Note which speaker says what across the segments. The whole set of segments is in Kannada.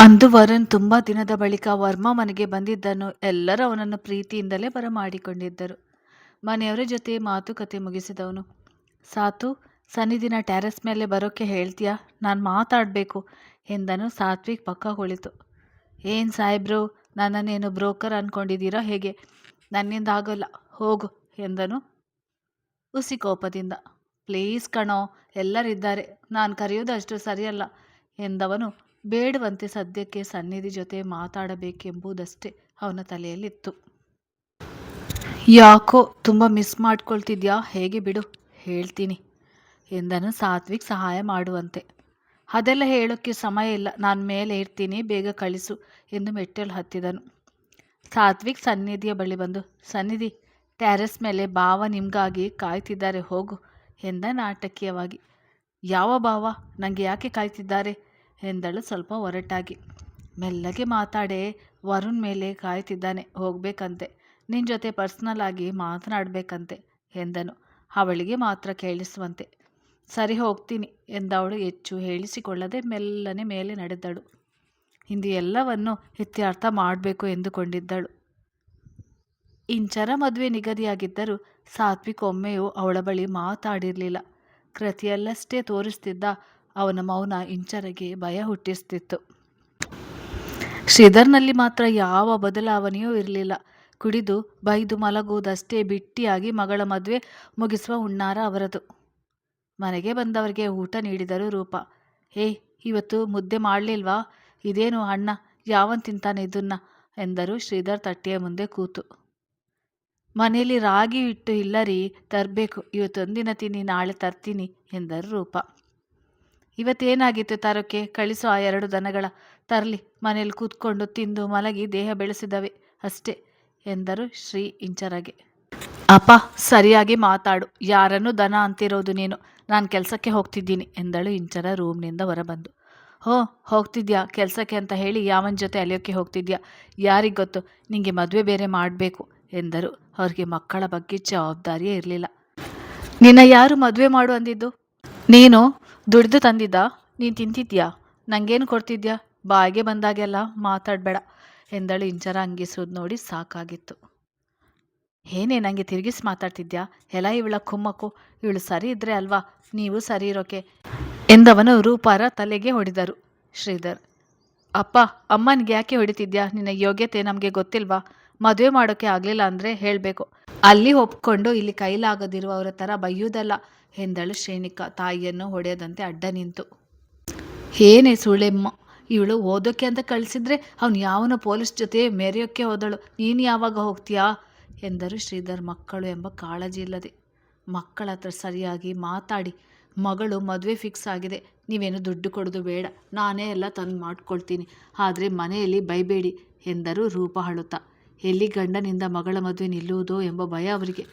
Speaker 1: ಅಂದು ವರುಣ್ ತುಂಬ ದಿನದ ಬಳಿಕ ವರ್ಮ ಮನೆಗೆ ಬಂದಿದ್ದನ್ನು ಎಲ್ಲರೂ ಅವನನ್ನು ಪ್ರೀತಿಯಿಂದಲೇ ಬರಮಾಡಿಕೊಂಡಿದ್ದರು. ಮನೆಯವರ ಜೊತೆ ಮಾತುಕತೆ ಮುಗಿಸಿದವನು, ಸಾತು ಸನ್ನಿಧಿನ ಟ್ಯಾರೆಸ್ ಮೇಲೆ ಬರೋಕ್ಕೆ ಹೇಳ್ತೀಯಾ ನಾನು ಮಾತಾಡಬೇಕು ಎಂದನು ಸಾತ್ವಿಕ್ ಪಕ್ಕ ಕುಳಿತು. ಏನ್ ಸಾಹೇಬ್ರು ನನ್ನನ್ನೇನು ಬ್ರೋಕರ್ ಅನ್ಕೊಂಡಿದ್ದೀರಾ ಹೇಗೆ ನನ್ನಿಂದ ಆಗೋಲ್ಲ ಹೋಗು ಎಂದನು ಉಸಿ ಕೋಪದಿಂದ. ಪ್ಲೀಸ್ ಕಣೋ ಎಲ್ಲರಿದ್ದಾರೆ ನಾನು ಕರೆಯೋದು ಅಷ್ಟು ಸರಿಯಲ್ಲ ಎಂದವನು ಬೇಡುವಂತೆ ಸದ್ಯಕ್ಕೆ ಸನ್ನಿಧಿ ಜೊತೆ ಮಾತಾಡಬೇಕೆಂಬುದಷ್ಟೇ ಅವನ ತಲೆಯಲ್ಲಿತ್ತು. ಯಾಕೋ ತುಂಬ ಮಿಸ್ ಮಾಡ್ಕೊಳ್ತಿದ್ಯಾ ಹೇಗೆ ಬಿಡು, ಹೇಳ್ತೀನಿ, ಎಂದನು ಸಾತ್ವಿಕ್ ಸಹಾಯ ಮಾಡುವಂತೆ. ಅದೆಲ್ಲ ಹೇಳೋಕ್ಕೆ ಸಮಯ ಇಲ್ಲ, ನಾನು ಮೇಲೆ ಇರ್ತೀನಿ, ಬೇಗ ಕಳಿಸು, ಎಂದು ಮೆಟ್ಟಲು ಹತ್ತಿದನು. ಸಾತ್ವಿಕ್ ಸನ್ನಿಧಿಯ ಬಳಿ ಬಂದು, ಸನ್ನಿಧಿ ಟ್ಯಾರೆಸ್ ಮೇಲೆ ಭಾವ ನಿಮಗಾಗಿ ಕಾಯ್ತಿದ್ದಾರೆ, ಹೋಗು, ಎಂದ ನಾಟಕೀಯವಾಗಿ. ಯಾವ ಭಾವ ನನಗೆ ಯಾಕೆ ಕಾಯ್ತಿದ್ದಾರೆ ಎಂದಳು ಸ್ವಲ್ಪ ಒರಟಾಗಿ. ಮೆಲ್ಲಗೆ ಮಾತಾಡೆ, ವರುಣ್ ಮೇಲೆ ಕಾಯ್ತಿದ್ದಾನೆ, ಹೋಗ್ಬೇಕಂತೆ ನಿನ್ನ ಜೊತೆ ಪರ್ಸ್ನಲ್ ಆಗಿ ಮಾತನಾಡಬೇಕಂತೆ, ಎಂದನು ಅವಳಿಗೆ ಮಾತ್ರ ಕೇಳಿಸುವಂತೆ. ಸರಿ, ಹೋಗ್ತೀನಿ, ಎಂದವಳು ಹೆಚ್ಚು ಹೇಳಿಸಿಕೊಳ್ಳದೆ ಮೆಲ್ಲನೆ ಮೇಲೆ ನಡೆದಳು. ಇಂದು ಎಲ್ಲವನ್ನು ಇತ್ಯರ್ಥ ಮಾಡಬೇಕು ಎಂದುಕೊಂಡಿದ್ದಳು. ಇಂಚರ ಮದುವೆ ನಿಗದಿಯಾಗಿದ್ದರೂ ಸಾತ್ವಿಕ್ ಒಮ್ಮೆಯೂ ಅವಳ ಬಳಿ ಮಾತಾಡಿರಲಿಲ್ಲ. ಕೃತಿಯಲ್ಲಷ್ಟೇ ತೋರಿಸ್ತಿದ್ದ ಅವನ ಮೌನ ಇಂಚರಗೆ ಭಯ ಹುಟ್ಟಿಸ್ತಿತ್ತು. ಶ್ರೀಧರ್ನಲ್ಲಿ ಮಾತ್ರ ಯಾವ ಬದಲಾವಣೆಯೂ ಇರಲಿಲ್ಲ. ಕುಡಿದು, ಬೈದು ಮಲಗುವುದಷ್ಟೇ ಬಿಟ್ಟಿಯಾಗಿ ಮಗಳ ಮದುವೆ ಮುಗಿಸುವ ಹುಣ್ಣಾರ ಅವರದು. ಮನೆಗೆ ಬಂದವರಿಗೆ ಊಟ ನೀಡಿದರು ರೂಪ. ಏಯ್ ಇವತ್ತು ಮುದ್ದೆ ಮಾಡಲಿಲ್ವಾ ಇದೇನು ಅಣ್ಣ, ಯಾವನ್ ತಿಂತಾನೆ ಇದನ್ನ ಎಂದರು ಶ್ರೀಧರ್ ತಟ್ಟೆಯ ಮುಂದೆ ಕೂತು. ಮನೆಯಲ್ಲಿ ರಾಗಿ ಹಿಟ್ಟು ಇಲ್ಲರೀ ತರಬೇಕು ಇವತ್ತೊಂದಿನ ತಿನ್ನಿ, ನಾಳೆ ತರ್ತೀನಿ, ಎಂದರು ರೂಪ. ಇವತ್ತೇನಾಗಿತ್ತು ತರೋಕ್ಕೆ? ಕಳಿಸು ಆ ಎರಡು ದನಗಳ. ತರಲಿ. ಮನೇಲಿ ಕೂತ್ಕೊಂಡು ತಿಂದು ಮಲಗಿ ದೇಹ ಬೆಳೆಸಿದವೆ ಅಷ್ಟೇ ಎಂದರು ಶ್ರೀ ಇಂಚರಗೆ. ಅಪ್ಪ, ಸರಿಯಾಗಿ ಮಾತಾಡು. ಯಾರನ್ನು ದನ ಅಂತಿರೋದು ನೀನು? ನಾನು ಕೆಲಸಕ್ಕೆ ಹೋಗ್ತಿದ್ದೀನಿ ಎಂದಳು ಇಂಚರ ರೂಮ್ನಿಂದ ಹೊರಬಂದು. ಹೋ, ಹೋಗ್ತಿದ್ಯಾ? ಕೆಲಸಕ್ಕೆ ಅಂತ ಹೇಳಿ ಯಾವನ ಜೊತೆ ಅಲೆಯೋಕ್ಕೆ ಹೋಗ್ತಿದ್ಯಾ? ಯಾರಿಗೆ ಗೊತ್ತು? ನಿಮಗೆ ಮದುವೆ ಬೇರೆ ಮಾಡಬೇಕು ಎಂದರು. ಅವ್ರಿಗೆ ಮಕ್ಕಳ ಬಗ್ಗೆ ಜವಾಬ್ದಾರಿಯೇ ಇರಲಿಲ್ಲ. ನಿನ್ನ ಯಾರು ಮದುವೆ ಮಾಡು ಅಂದಿದ್ದು? ನೀನು? ದುಡ್ದು ತಂದಿದ್ದ? ನೀನು ತಿಂತಿದ್ಯಾ? ನಂಗೇನು ಕೊಡ್ತಿದ್ಯಾ? ಬಾಯಿಗೆ ಬಂದಾಗೆಲ್ಲ ಮಾತಾಡಬೇಡ ಎಂದಳು ಇಂಚರ ಅಂಗಿಸೋದು ನೋಡಿ ಸಾಕಾಗಿತ್ತು. ಏನೇ ನನಗೆ ತಿರುಗಿಸಿ ಮಾತಾಡ್ತಿದ್ಯಾ? ಎಲ್ಲ ಇವಳ ಕುಮ್ಮಕ್ಕು. ಇವಳು ಸರಿ ಇದ್ರೆ ಅಲ್ವಾ? ನೀವು ಸರಿ ಇರೋಕೆ ಎಂದವನು ರೂಪಾರ ತಲೆಗೆ ಹೊಡೆದರು. ಶ್ರೀಧರ್. ಅಪ್ಪ, ಅಮ್ಮನಿಗೆ ಯಾಕೆ ಹೊಡಿತಿದ್ಯಾ? ನಿನ್ನ ಯೋಗ್ಯತೆ ನಮಗೆ ಗೊತ್ತಿಲ್ವಾ? ಮದುವೆ ಮಾಡೋಕ್ಕೆ ಆಗಲಿಲ್ಲ ಅಂದರೆ ಹೇಳಬೇಕು ಅಲ್ಲಿ ಒಪ್ಕೊಂಡು ಇಲ್ಲಿ ಕೈಲಾಗದಿರುವವರ ಥರ ಬೈಯುವುದಲ್ಲ ಎಂದಳು ಶ್ರೇಣಿಕಾ ತಾಯಿಯನ್ನು ಹೊಡೆಯದಂತೆ ಅಡ್ಡ ನಿಂತು. ಏನೇ ಸುಳೆಮ್ಮ ಇವಳು ಓದೋಕ್ಕೆ ಅಂತ ಕಳಿಸಿದ್ರೆ ಅವನು ಯಾವನ ಪೊಲೀಸ್ ಜೊತೆ ಮೆರೆಯೋಕ್ಕೆ ಹೋದಳು ನೀನು ಯಾವಾಗ ಹೋಗ್ತೀಯಾ ಎಂದರು ಶ್ರೀಧರ್ ಮಕ್ಕಳು ಎಂಬ ಕಾಳಜಿ ಇಲ್ಲದೆ. ಮಕ್ಕಳ ಹತ್ರ ಸರಿಯಾಗಿ ಮಾತಾಡಿ, ಮಗಳು ಮದುವೆ ಫಿಕ್ಸ್ ಆಗಿದೆ, ನೀವೇನು ದುಡ್ಡು ಕೊಡೋದು ಬೇಡ, ನಾನೇ ಎಲ್ಲ ತಂದು ಮಾಡ್ಕೊಳ್ತೀನಿ, ಆದರೆ ಮನೆಯಲ್ಲಿ ಬೈಬೇಡಿ ಎಂದರು ರೂಪ ಅಳುತ್ತಾ. ಎಲ್ಲಿ ಗಂಡನಿಂದ ಮಗಳ ಮದುವೆ ನಿಲ್ಲುವುದೋ ಎಂಬ ಭಯ ಅವರಿಗೆ.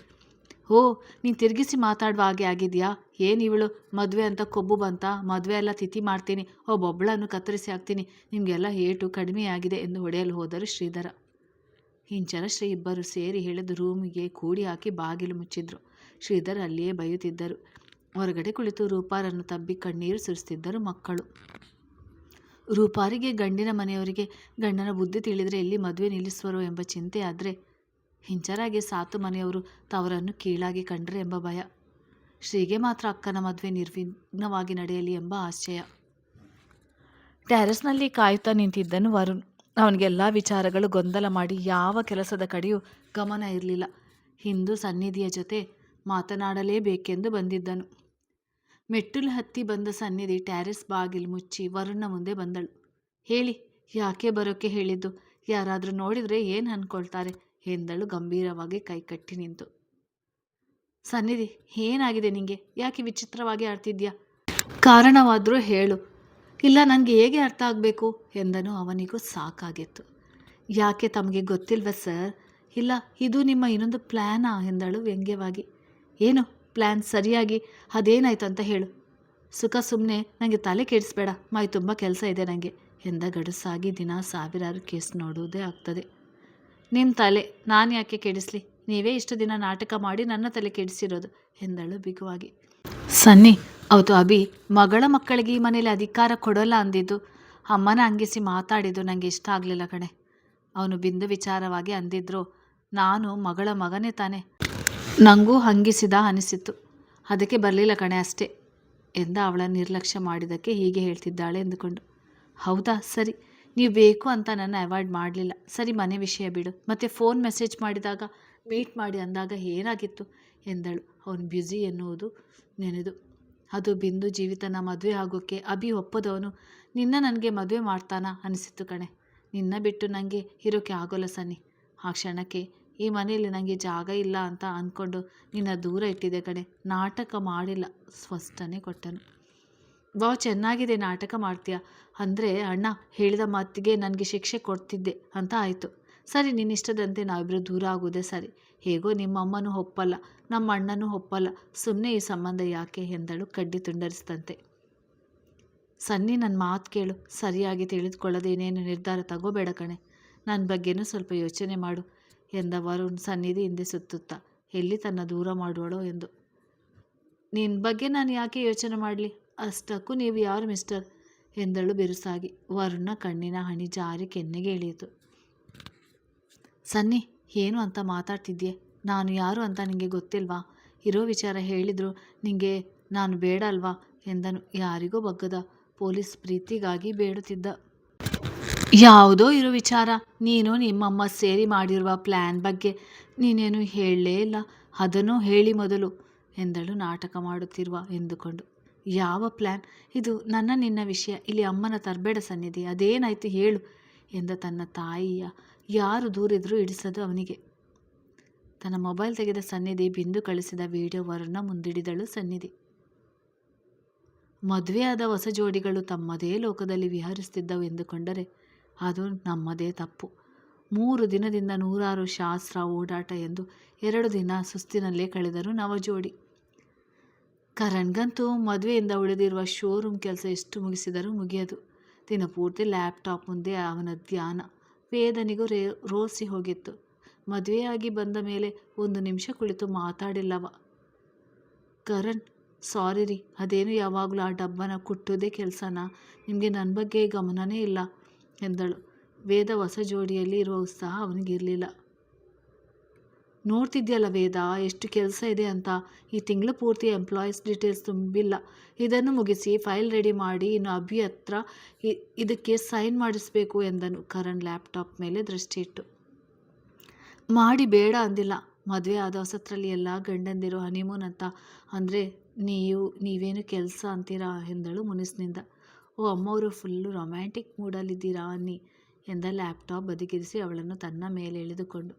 Speaker 1: ಓ, ನೀನು ತಿರುಗಿಸಿ ಮಾತಾಡುವ ಹಾಗೆ ಆಗಿದೆಯಾ ಇವಳು ಮದುವೆ ಅಂತ ಕೊಬ್ಬು ಬಂತಾ ಮದುವೆ ಎಲ್ಲ ತಿಥಿ ಮಾಡ್ತೀನಿ ಒಬ್ಬೊಬ್ಬಳನ್ನು ಕತ್ತರಿಸಿ ಹಾಕ್ತೀನಿ ನಿಮಗೆಲ್ಲ ಏಟು ಕಡಿಮೆಯಾಗಿದೆ ಎಂದು ಹೊಡೆಯಲು ಹೋದರು ಶ್ರೀಧರ. ಹಿಂಚರಶ್ರೀ ಶ್ರೀ ಇಬ್ಬರು ಸೇರಿ ಹೇಳಿದ ರೂಮಿಗೆ ಕೂಡಿ ಹಾಕಿ ಬಾಗಿಲು ಮುಚ್ಚಿದ್ರು. ಶ್ರೀಧರ್ ಅಲ್ಲಿಯೇ ಬೈಯುತ್ತಿದ್ದರು. ಹೊರಗಡೆ ಕುಳಿತು ರೂಪಾರನ್ನು ತಬ್ಬಿ ಕಣ್ಣೀರು ಸುರಿಸುತ್ತಿದ್ದರು ಮಕ್ಕಳು. ರೂಪಾರಿಗೆ ಗಂಡಿನ ಮನೆಯವರಿಗೆ ಗಂಡನ ಬುದ್ಧಿ ತಿಳಿದರೆ ಎಲ್ಲಿ ಮದುವೆ ನಿಲ್ಲಿಸುವರೋ ಎಂಬ ಚಿಂತೆ ಆದರೆ ಹಿಂಚರಾಗಿ ಸಾತು ಮನೆಯವರು ತವರನ್ನು ಕೀಳಾಗಿ ಕಂಡರೆ ಎಂಬ ಭಯ. ಶ್ರೀಗೆ ಮಾತ್ರ ಅಕ್ಕನ ಮದುವೆ ನಿರ್ವಿಘ್ನವಾಗಿ ನಡೆಯಲಿ ಎಂಬ ಆಶಯ. ಟ್ಯಾರಸ್ನಲ್ಲಿ ಕಾಯುತ್ತಾ ನಿಂತಿದ್ದನು ವರುಣ್. ಅವನಿಗೆಲ್ಲ ವಿಚಾರಗಳು ಗೊಂದಲ ಮಾಡಿ ಯಾವ ಕೆಲಸದ ಕಡೆಯೂ ಗಮನ ಇರಲಿಲ್ಲ. ಹಿಂದೂ ಸನ್ನಿಧಿಯ ಜೊತೆ ಮಾತನಾಡಲೇಬೇಕೆಂದು ಬಂದಿದ್ದನು. ಮೆಟ್ಟಿಲು ಹತ್ತಿ ಬಂದ ಸನ್ನಿಧಿ ಟ್ಯಾರಿಸ್ ಬಾಗಿಲು ಮುಚ್ಚಿ ವರುಣ ಮುಂದೆ ಬಂದಳು. ಹೇಳಿ, ಯಾಕೆ ಬರೋಕ್ಕೆ ಹೇಳಿದ್ದು? ಯಾರಾದರೂ ನೋಡಿದರೆ ಏನು ಅನ್ಕೊಳ್ತಾರೆ? ಎಂದಳು ಗಂಭೀರವಾಗಿ ಕೈಕಟ್ಟಿ ನಿಂತು. ಸನ್ನಿಧಿ, ಏನಾಗಿದೆ ನಿಂಗೆ? ಯಾಕೆ ವಿಚಿತ್ರವಾಗಿ ಆಡ್ತಿದ್ಯಾ? ಕಾರಣವಾದರೂ ಹೇಳು. ಇಲ್ಲ ನನಗೆ ಹೇಗೆ ಅರ್ಥ ಆಗಬೇಕು? ಎಂದನು ಅವನಿಗೂ ಸಾಕಾಗಿತ್ತು. ಯಾಕೆ ತಮಗೆ ಗೊತ್ತಿಲ್ವಾ ಸರ್? ಇಲ್ಲ, ಇದು ನಿಮ್ಮ ಇನ್ನೊಂದು ಪ್ಲ್ಯಾನಾ ಎಂದಳು ವ್ಯಂಗ್ಯವಾಗಿ. ಏನು? ಪ್ಲ್ಯಾನ್ ಸರಿಯಾಗಿ ಅದೇನಾಯ್ತು ಅಂತ ಹೇಳು. ಸುಖ ಸುಮ್ಮನೆ ನನಗೆ ತಲೆ ಕೆಡಿಸ್ಬೇಡ. ಮೈ ತುಂಬ ಕೆಲಸ ಇದೆ ನನಗೆ ಎಂದ ಗಡಸಾಗಿ ದಿನ ಸಾವಿರಾರು ಕೇಸ್ ನೋಡುವುದೇ ಆಗ್ತದೆ. ನಿಮ್ಮ ತಲೆ, ನಾನು ಯಾಕೆ ಕೆಡಿಸ್ಲಿ? ನೀವೇ ಇಷ್ಟು ದಿನ ನಾಟಕ ಮಾಡಿ ನನ್ನ ತಲೆ ಕೆಡಿಸಿರೋದು, ಎಂದಳು ಬಿಗುವಾಗಿ. ಸನ್ನಿ, ಅವತ್ತು ಅಭಿ ಮಗಳ ಮಕ್ಕಳಿಗೆ ಈ ಮನೇಲಿ ಅಧಿಕಾರ ಕೊಡೋಲ್ಲ ಅಂದಿದ್ದು. ಅಮ್ಮನ ಅಂಗಿಸಿ ಮಾತಾಡಿದ್ದು ನನಗೆ ಇಷ್ಟ ಆಗಲಿಲ್ಲ ಕಣೆ. ಅವನು ಬಿಂದು ವಿಚಾರವಾಗಿ ಅಂದಿದ್ರು, ನಾನು ಮಗಳ ಮಗನೇ ತಾನೆ. ನನಗೂ ಹಂಗಿಸಿದ ಅನಿಸಿತು ಅದಕ್ಕೆ ಬರಲಿಲ್ಲ ಕಣೆ ಅಷ್ಟೇ ಎಂದ ಅವಳ ನಿರ್ಲಕ್ಷ್ಯ ಮಾಡಿದ್ದಕ್ಕೆ ಹೀಗೆ ಹೇಳ್ತಿದ್ದಾಳೆ ಎಂದುಕೊಂಡು. ಹೌದಾ? ಸರಿ. ನೀವು ಬೇಕು ಅಂತ ನನ್ನ ಅವಾಯ್ಡ್ ಮಾಡಲಿಲ್ಲ. ಸರಿ, ಮನೆ ವಿಷಯ ಬಿಡು. ಮತ್ತು ಫೋನ್ ಮೆಸೇಜ್ ಮಾಡಿದಾಗ ಮೀಟ್ ಮಾಡಿ ಅಂದಾಗ ಏನಾಗಿತ್ತು ಎಂದಳು. ಅವನು ಬ್ಯುಸಿ ಎನ್ನುವುದು ನೆನೆದು. ಅದು ಬಿಂದು ಜೀವಿತನ ಮದುವೆ ಆಗೋಕ್ಕೆ ಅಭಿ ಒಪ್ಪದವನು. ನಿನ್ನ ನನಗೆ ಮದುವೆ ಮಾಡ್ತಾನಾ ಅನಿಸಿತ್ತು ಕಣೆ. ನಿನ್ನ ಬಿಟ್ಟು ನನಗೆ ಇರೋಕ್ಕೆ ಆಗೋಲ್ಲ ಸನ್ನಿ. ಆ ಕ್ಷಣಕ್ಕೆ ಈ ಮನೆಯಲ್ಲಿ ನನಗೆ ಜಾಗ ಇಲ್ಲ ಅಂತ ಅಂದ್ಕೊಂಡು ನಿನ್ನ ದೂರ ಇಟ್ಟಿದೆ ಕಣೆ. ನಾಟಕ ಮಾಡಿಲ್ಲ. ಸ್ಪಷ್ಟನೆ ಕೊಟ್ಟನು. ಬಾ ಚೆನ್ನಾಗಿದೆ ನಾಟಕ ಮಾಡ್ತೀಯ? ಅಂದರೆ, ಅಣ್ಣ, ಹೇಳಿದ ಮಾತಿಗೆ ನನಗೆ ಶಿಕ್ಷೆ ಕೊಡ್ತಿದ್ದೆ ಅಂತ ಆಯಿತು. ಸರಿ ನಿನ್ನಿಷ್ಟದಂತೆ ನಾವಿಬ್ಬರು ದೂರ ಆಗೋದೇ ಸರಿ. ಹೇಗೋ ನಿಮ್ಮಮ್ಮನೂ ಒಪ್ಪಲ್ಲ ನಮ್ಮ ಅಣ್ಣನೂ ಒಪ್ಪಲ್ಲ. ಸುಮ್ಮನೆ ಈ ಸಂಬಂಧ ಯಾಕೆ ಎಂದಳು ಕಡ್ಡಿ ತುಂಡರಿಸಿದಂತೆ. ಸನ್ನಿ ನನ್ನ ಮಾತು ಕೇಳು. ಸರಿಯಾಗಿ ತಿಳಿದುಕೊಳ್ಳೋದೇನೇನು ನಿರ್ಧಾರ ತಗೋಬೇಡ ಕಣೆ. ನನ್ನ ಬಗ್ಗೆನೂ ಸ್ವಲ್ಪ ಯೋಚನೆ ಮಾಡು. ಎಂದ ವರುಣ್ ಸನ್ನಿಧಿ ಹಿಂದೆ ಸುತ್ತುತ್ತಾ ಎಲ್ಲಿ ತನ್ನ ದೂರ ಮಾಡುವಳೋ? ಎಂದು. ನಿನ್ನ ಬಗ್ಗೆ ನಾನು ಯಾಕೆ ಯೋಚನೆ ಮಾಡಲಿ? ಅಷ್ಟಕ್ಕೂ ನೀವು ಯಾರು, ಮಿಸ್ಟರ್? ಎಂದಳು ಬಿರುಸಾಗಿ. ವರುಣ ಕಣ್ಣಿನ ಹಣಿ ಜಾರಿ ಕೆನ್ನೆಗೆ ಇಳಿಯಿತು ಸನ್ನಿ, ಏನು ಅಂತ ಮಾತಾಡ್ತಿದ್ಯೆ? ನಾನು ಯಾರು ಅಂತ ನಿಮಗೆ ಗೊತ್ತಿಲ್ವಾ? ಇರೋ ವಿಚಾರ ಹೇಳಿದ್ರು ನಿಮಗೆ ನಾನು ಬೇಡ ಅಲ್ವಾ? ಎಂದನು. ಯಾರಿಗೂ ಬಗ್ಗದ ಪೊಲೀಸ್ ಪ್ರೀತಿಗಾಗಿ ಬೇಡುತ್ತಿದ್ದ ಯಾವುದೋ ಇರೋ ವಿಚಾರ. ನೀನು ನಿಮ್ಮಮ್ಮ ಸೇರಿ ಮಾಡಿರುವ ಪ್ಲ್ಯಾನ್ ಬಗ್ಗೆ ನೀನೇನು ಹೇಳಲೇ ಇಲ್ಲ. ಅದನ್ನು ಹೇಳಿ ಮೊದಲು ಎಂದಳು ನಾಟಕ ಮಾಡುತ್ತಿರುವ ಎಂದುಕೊಂಡು. ಯಾವ ಪ್ಲ್ಯಾನ್ ಇದು ನನ್ನ ನಿನ್ನ ವಿಷಯ. ಇಲ್ಲಿ ಅಮ್ಮನ ತರಬೇಡ ಸನ್ನಿಧಿ. ಅದೇನಾಯ್ತು ಹೇಳು ಎಂದ ತನ್ನ ತಾಯಿಯ. ಯಾರು ದೂರಿದ್ರೂ ಇಡಿಸದು ಅವನಿಗೆ. ತನ್ನ ಮೊಬೈಲ್ ತೆಗೆದ ಸನ್ನಿಧಿ ಬಿಂದು ಕಳಿಸಿದ ವಿಡಿಯೋವರನ್ನು ಮುಂದಿಡಿದಳು ಸನ್ನಿಧಿ. ಮದುವೆಯಾದ ಹೊಸ ಜೋಡಿಗಳು ತಮ್ಮದೇ ಲೋಕದಲ್ಲಿ ವಿಹರಿಸುತ್ತಿದ್ದವು ಎಂದುಕೊಂಡರೆ ಅದು ನಮ್ಮದೇ ತಪ್ಪು. ಮೂರು ದಿನದಿಂದ ನೂರಾರು ಶಾಸ್ತ್ರ, ಓಡಾಟ ಎಂದು ಎರಡು ದಿನ ಸುಸ್ತಿನಲ್ಲೇ ಕಳೆದರು ನವಜೋಡಿ. ಕರಣ್ಗಂತೂ ಮದುವೆಯಿಂದ ಉಳಿದಿರುವ ಶೋರೂಮ್ ಕೆಲಸ ಎಷ್ಟು ಮುಗಿಸಿದರೂ ಮುಗಿಯದು. ದಿನಪೂರ್ತಿ ಲ್ಯಾಪ್ಟಾಪ್ ಮುಂದೆ ಅವನ ಧ್ಯಾನ. ವೇದನಿಗೂ ರೇ, ರೋಸಿ ಹೋಗಿತ್ತು. ಮದುವೆಯಾಗಿ ಬಂದ ಮೇಲೆ ಒಂದು ನಿಮಿಷ ಕುಳಿತು ಮಾತಾಡಿಲ್ಲವ. ಕರಣ್ ಸಾರಿ ರೀ, ಅದೇನು ಯಾವಾಗಲೂ ಆ ಡಬ್ಬನ ಕುಟ್ಟೋದೇ ಕೆಲಸನ? ನಿಮಗೆ ನನ್ನ ಬಗ್ಗೆ ಗಮನನೇ ಇಲ್ಲ. ಎಂದಳು. ವೇದ ಹೊಸ ಜೋಡಿಯಲ್ಲಿ ಇರುವ ಉತ್ಸಾಹ ಅವನಿಗಿರಲಿಲ್ಲ. ನೋಡ್ತಿದ್ಯಲ್ಲ ವೇದ, ಎಷ್ಟು ಕೆಲಸ ಇದೆ ಅಂತ. ಈ ತಿಂಗಳು ಪೂರ್ತಿ ಎಂಪ್ಲಾಯೀಸ್ ಡೀಟೇಲ್ಸ್ ತುಂಬಿಲ್ಲ. ಇದನ್ನು ಮುಗಿಸಿ ಫೈಲ್ ರೆಡಿ ಮಾಡಿ ಇನ್ನು ಅಭಿ ಹತ್ರ ಇದಕ್ಕೆ ಸೈನ್ ಮಾಡಿಸ್ಬೇಕು ಎಂದನು. ಕರಣ್ ಲ್ಯಾಪ್ಟಾಪ್ ಮೇಲೆ ದೃಷ್ಟಿ ಇಟ್ಟು. ಮಾಡಿ ಬೇಡ ಅಂದಿಲ್ಲ. ಮದುವೆ ಆದ ಹೊಸತ್ರಲ್ಲಿ ಎಲ್ಲ ಗಂಡಂದಿರು ಹನಿಮೂನ್ ಅಂತ. ಅಂದರೆ, ನೀವು, ನೀವೇನು ಕೆಲಸ ಅಂತೀರಾ? ಎಂದಳು ಮುನಿಸ್ನಿಂದ. ಓ, ಅಮ್ಮವರು ಫುಲ್ಲು ರೊಮ್ಯಾಂಟಿಕ್ ಮೂಡಲ್ಲಿದ್ದೀರಾ ಅನ್ನಿ. ಎಂದ ಲ್ಯಾಪ್ಟಾಪ್ ಬದಿಗಿರಿಸಿ ಅವಳನ್ನು ತನ್ನ ಮೇಲೆ ಎಳೆದುಕೊಂಡು.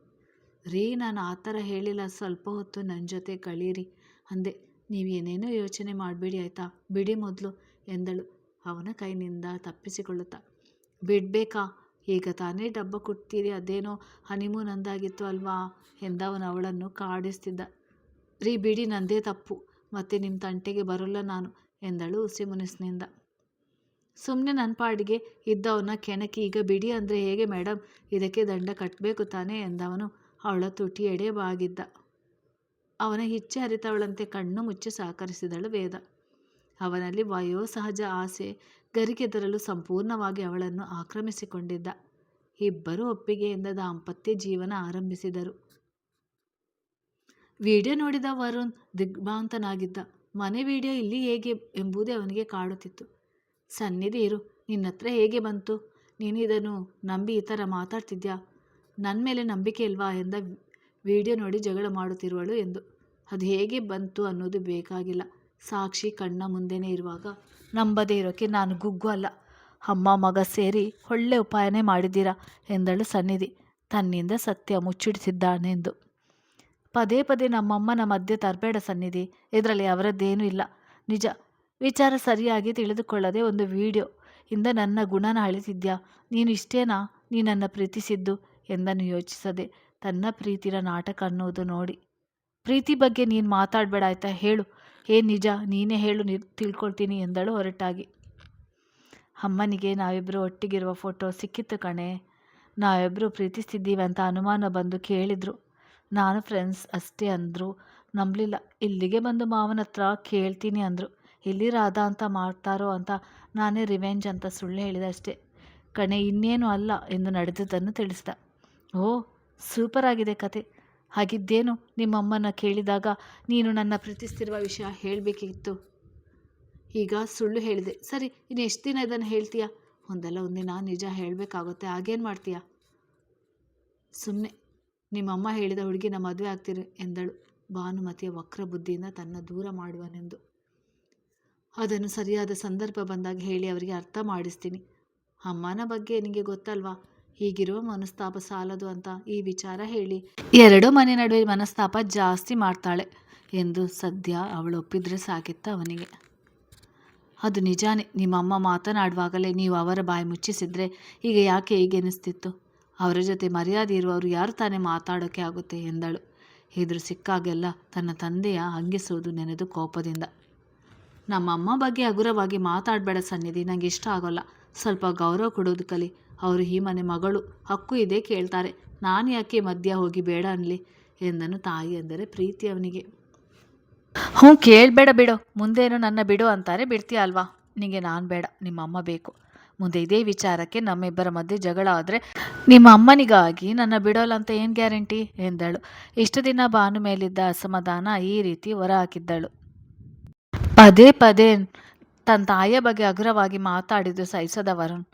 Speaker 1: ರೀ, ನಾನು ಆ ಥರ ಹೇಳಿಲ್ಲ, ಸ್ವಲ್ಪ ಹೊತ್ತು ನನ್ನ ಜೊತೆ ಕಳೀರಿ ಅಂದೆ. ನೀವೇನೇನೂ ಯೋಚನೆ ಮಾಡಬೇಡಿ ಆಯಿತಾ? ಬಿಡಿ ಮೊದಲು ಎಂದಳು. ಅವನ ಕೈನಿಂದ ತಪ್ಪಿಸಿಕೊಳ್ಳುತ್ತಾ. ಬಿಡಬೇಕಾ? ಈಗ ತಾನೇ ಡಬ್ಬ ಕೊಡ್ತೀರಿ ಅದೇನೋ ಹನಿಮೂನ್ ಅಂದಾಗಿತ್ತು ಅಲ್ವಾ? ಎಂದ ಅವನು ಅವಳನ್ನು ಕಾಡಿಸ್ತಿದ್ದ. ರೀ, ಬಿಡಿ, ನಂದೇ ತಪ್ಪು. ಮತ್ತೆ ನಿಮ್ಮ ತಂಟೆಗೆ ಬರೋಲ್ಲ ನಾನು ಎಂದಳು ಹುಸಿ ಮುನಿಸ್ನಿಂದ ಸುಮ್ಮನೆ ನನ್ನ ಪಾಡಿಗೆ ಇದ್ದವನ ಕೆಣಕಿ, ಈಗ ಬಿಡಿ ಅಂದರೆ ಹೇಗೆ ಮೇಡಮ್ ಇದಕ್ಕೆ ದಂಡ ಕಟ್ಟಬೇಕು ತಾನೇ? ಎಂದವನು. ಅವಳ ತುಟಿ ಎಡೆ ಬಾಗಿದ್ದ ಅವನ ಹಿಚ್ಚೆ ಹರಿತವಳಂತೆ ಕಣ್ಣು ಮುಚ್ಚಿ ಸಹಕರಿಸಿದಳು ವೇದ. ಅವನಲ್ಲಿ ವಯೋಸಹಜ ಆಸೆ. ಗರಿಗೆದರಲು ಸಂಪೂರ್ಣವಾಗಿ ಅವಳನ್ನು ಆಕ್ರಮಿಸಿಕೊಂಡಿದ್ದ. ಇಬ್ಬರೂ ಒಪ್ಪಿಗೆಯಿಂದ ದಾಂಪತ್ಯ ಜೀವನ ಆರಂಭಿಸಿದರು. ವಿಡಿಯೋ ನೋಡಿದ ವರುಣ್ ದಿಗ್ಭಾಂತನಾಗಿದ್ದ ಮನೆ ವಿಡಿಯೋ ಇಲ್ಲಿ ಹೇಗೆ ಎಂಬುದೇ ಅವನಿಗೆ ಕಾಡುತ್ತಿತ್ತು. ಸನ್ನಿಧಿ ಇರು ನಿನ್ನ ಹತ್ರ ಹೇಗೆ ಬಂತು? ನೀನಿದನು ನಂಬಿ ಈ ಥರ ಮಾತಾಡ್ತಿದ್ಯಾ? ನನ್ನ ಮೇಲೆ ನಂಬಿಕೆ ಇಲ್ವಾ ಎಂದ ವಿಡಿಯೋ ನೋಡಿ ಜಗಳ ಮಾಡುತ್ತಿರುವಳು ಎಂದು. ಅದು ಹೇಗೆ ಬಂತು ಅನ್ನೋದು ಬೇಕಾಗಿಲ್ಲ. ಸಾಕ್ಷಿ ಕಣ್ಣ ಮುಂದೆನೇ ಇರುವಾಗ ನಂಬದೇ ಇರೋಕ್ಕೆ ನಾನು ಗುಗ್ಗು ಅಲ್ಲ. ಅಮ್ಮ, ಮಗ ಸೇರಿ ಒಳ್ಳೆ ಉಪಾಯನೇ ಮಾಡಿದ್ದೀರಾ? ಎಂದಳು ಸನ್ನಿಧಿ. ತನ್ನಿಂದ ಸತ್ಯ ಮುಚ್ಚಿಡಿಸಿದ್ದಾನೆಂದು ಪದೇ ಪದೇ ನಮ್ಮಮ್ಮನ ಮಧ್ಯೆ ತರಬೇಡ ಸನ್ನಿಧಿ. ಇದರಲ್ಲಿ ಅವರದ್ದೇನೂ ಇಲ್ಲ. ನಿಜ ವಿಚಾರ ಸರಿಯಾಗಿ ತಿಳಿದುಕೊಳ್ಳದೆ ಒಂದು ವಿಡಿಯೋ ಇಂದ ನನ್ನ ಗುಣನ ಅಳಿತಿದ್ಯಾ ನೀನು ಇಷ್ಟೇನಾ? ನೀನನ್ನು ಪ್ರೀತಿಸಿದ್ದು ಎಂದನ್ನು ಯೋಚಿಸದೆ ತನ್ನ ಪ್ರೀತಿಯ ನಾಟಕ ಅನ್ನೋದು ನೋಡಿ. ಪ್ರೀತಿ ಬಗ್ಗೆ ನೀನು ಮಾತಾಡಬೇಡ ಆಯ್ತಾ? ಹೇಳು. ಏ ನಿಜ, ನೀನೇ ಹೇಳು ನಿ ತಿಳ್ಕೊಳ್ತೀನಿ ಎಂದಳು ಹೊರಟಾಗಿ. ಅಮ್ಮನಿಗೆ ನಾವಿಬ್ಬರು ಒಟ್ಟಿಗಿರುವ ಫೋಟೋ ಸಿಕ್ಕಿತ್ತು ಕಣೆ. ನಾವಿಬ್ಬರು ಪ್ರೀತಿಸ್ತಿದ್ದೀವಿ ಅಂತ ಅನುಮಾನ ಬಂದು ಕೇಳಿದರು. ನಾನು ಫ್ರೆಂಡ್ಸ್ ಅಷ್ಟೇ ಅಂದರು. ನಂಬಲಿಲ್ಲ. ಇಲ್ಲಿಗೆ ಬಂದು ಮಾವನ ಹತ್ರ ಕೇಳ್ತೀನಿ ಅಂದರು. ಎಲ್ಲಿ ರಾಧಾ ಅಂತ ಮಾಡ್ತಾರೋ ಅಂತ ನಾನೇ ರಿವೆಂಜ್ ಅಂತ ಸುಳ್ಳು ಹೇಳಿದೆ ಅಷ್ಟೇ. ಕಣೆ, ಇನ್ನೇನು ಅಲ್ಲ ಎಂದು ನಡೆದದ್ದನ್ನು ತಿಳಿಸಿದ. ಓ ಸೂಪರ್ ಆಗಿದೆ ಕತೆ. ಹಾಗಿದ್ದೇನು? ನಿಮ್ಮಮ್ಮನ ಕೇಳಿದಾಗ ನೀನು ನನ್ನ ಪ್ರೀತಿಸ್ತಿರುವ ವಿಷಯ ಹೇಳಬೇಕಿತ್ತು. ಈಗ ಸುಳ್ಳು ಹೇಳಿದೆ. ಸರಿ, ಇನ್ನು ಎಷ್ಟು ದಿನ ಇದನ್ನು ಹೇಳ್ತೀಯಾ? ಒಂದಲ್ಲ, ಒಂದಿನ ನಿಜ ಹೇಳಬೇಕಾಗುತ್ತೆ. ಹಾಗೇನು ಮಾಡ್ತೀಯ? ಸುಮ್ಮನೆ ನಿಮ್ಮಮ್ಮ ಹೇಳಿದ ಹುಡುಗಿನ ಮದುವೆ ಆಗ್ತೀರಿ ಎಂದಳು. ಭಾನುಮತಿಯ ವಕ್ರ ಬುದ್ಧಿಯಿಂದ ತನ್ನ ದೂರ ಮಾಡುವನೆಂದು. ಅದನ್ನು ಸರಿಯಾದ ಸಂದರ್ಭ ಬಂದಾಗ ಹೇಳಿ ಅವರಿಗೆ ಅರ್ಥ ಮಾಡಿಸ್ತೀನಿ. ಅಮ್ಮನ ಬಗ್ಗೆ ನಿನಗೆ ಗೊತ್ತಲ್ವಾ? ಹೀಗಿರುವ ಮನಸ್ತಾಪ ಸಾಲದು ಅಂತ ಈ ವಿಚಾರ ಹೇಳಿ. ಎರಡೂ ಮನೆ ನಡುವೆ ಮನಸ್ತಾಪ ಜಾಸ್ತಿ ಮಾಡ್ತಾಳೆ ಎಂದು ಸದ್ಯ ಅವಳು ಒಪ್ಪಿದ್ರೆ ಸಾಕಿತ್ತ ಅವನಿಗೆ. ಅದು ನಿಜಾನೇ, ನಿಮ್ಮಮ್ಮ ಮಾತನಾಡುವಾಗಲೇ ನೀವು ಅವರ ಬಾಯಿ ಮುಚ್ಚಿಸಿದ್ರೆ ಈಗ ಯಾಕೆ ಹೀಗೆ ಅನಿಸ್ತಿತ್ತು ಅವರ ಜೊತೆ ಮರ್ಯಾದೆ ಇರುವವರು ಯಾರು ತಾನೇ ಮಾತಾಡೋಕ್ಕೆ ಆಗುತ್ತೆ ಎಂದಳು. ಎದುರು ಸಿಕ್ಕಾಗೆಲ್ಲ ತನ್ನ ತಂದೆಯ ಹಂಗಿಸುವುದು ನೆನೆದು ಕೋಪದಿಂದ. ನಮ್ಮಮ್ಮ ಬಗ್ಗೆ ಹಗುರವಾಗಿ ಮಾತಾಡಬೇಡ ಸನ್ನಿಧಿ ನನಗೆ ಇಷ್ಟ ಆಗೋಲ್ಲ. ಸ್ವಲ್ಪ ಗೌರವ ಕೊಡೋದು ಕಲಿ. ಅವರು ಈ ಮನೆ ಮಗಳು. ಹಕ್ಕು ಇದೆ ಕೇಳ್ತಾರೆ. ನಾನು ಯಾಕೆ ಮಧ್ಯ ಹೋಗಿ ಬೇಡ ಅನ್ಲಿ? ಎಂದನು ತಾಯಿ ಅಂದರೆ ಪ್ರೀತಿ ಅವನಿಗೆ. ಹ್ಞೂ, ಕೇಳಬೇಡ ಬಿಡು. ಮುಂದೇನು ನನ್ನ ಬಿಡು ಅಂತಾರೆ ಬಿಡ್ತೀಯ ಅಲ್ವಾ? ನಿಮಗೆ ನಾನು ಬೇಡ. ನಿಮ್ಮ ಅಮ್ಮ ಬೇಕು. ಮುಂದೆ ಇದೇ ವಿಚಾರಕ್ಕೆ ನಮ್ಮಿಬ್ಬರ ಮಧ್ಯೆ ಜಗಳ ಆದರೆ ನಿಮ್ಮ ಅಮ್ಮನಿಗಾಗಿ ನನ್ನ ಬಿಡೋಲ್ಲ ಅಂತ ಏನು ಗ್ಯಾರಂಟಿ? ಎಂದಳು. ಇಷ್ಟು ದಿನ ಬಾನು ಮೇಲಿದ್ದ ಅಸಮಾಧಾನ ಈ ರೀತಿ ಹೊರಹಾಕಿದ್ದಳು ಪದೇ ಪದೇ ತನ್ನ ತಾಯಿಯ ಬಗ್ಗೆ ಅಗ್ರವಾಗಿ ಮಾತಾಡಿದ್ದು ಸಹಿಸದ ವರುಣ್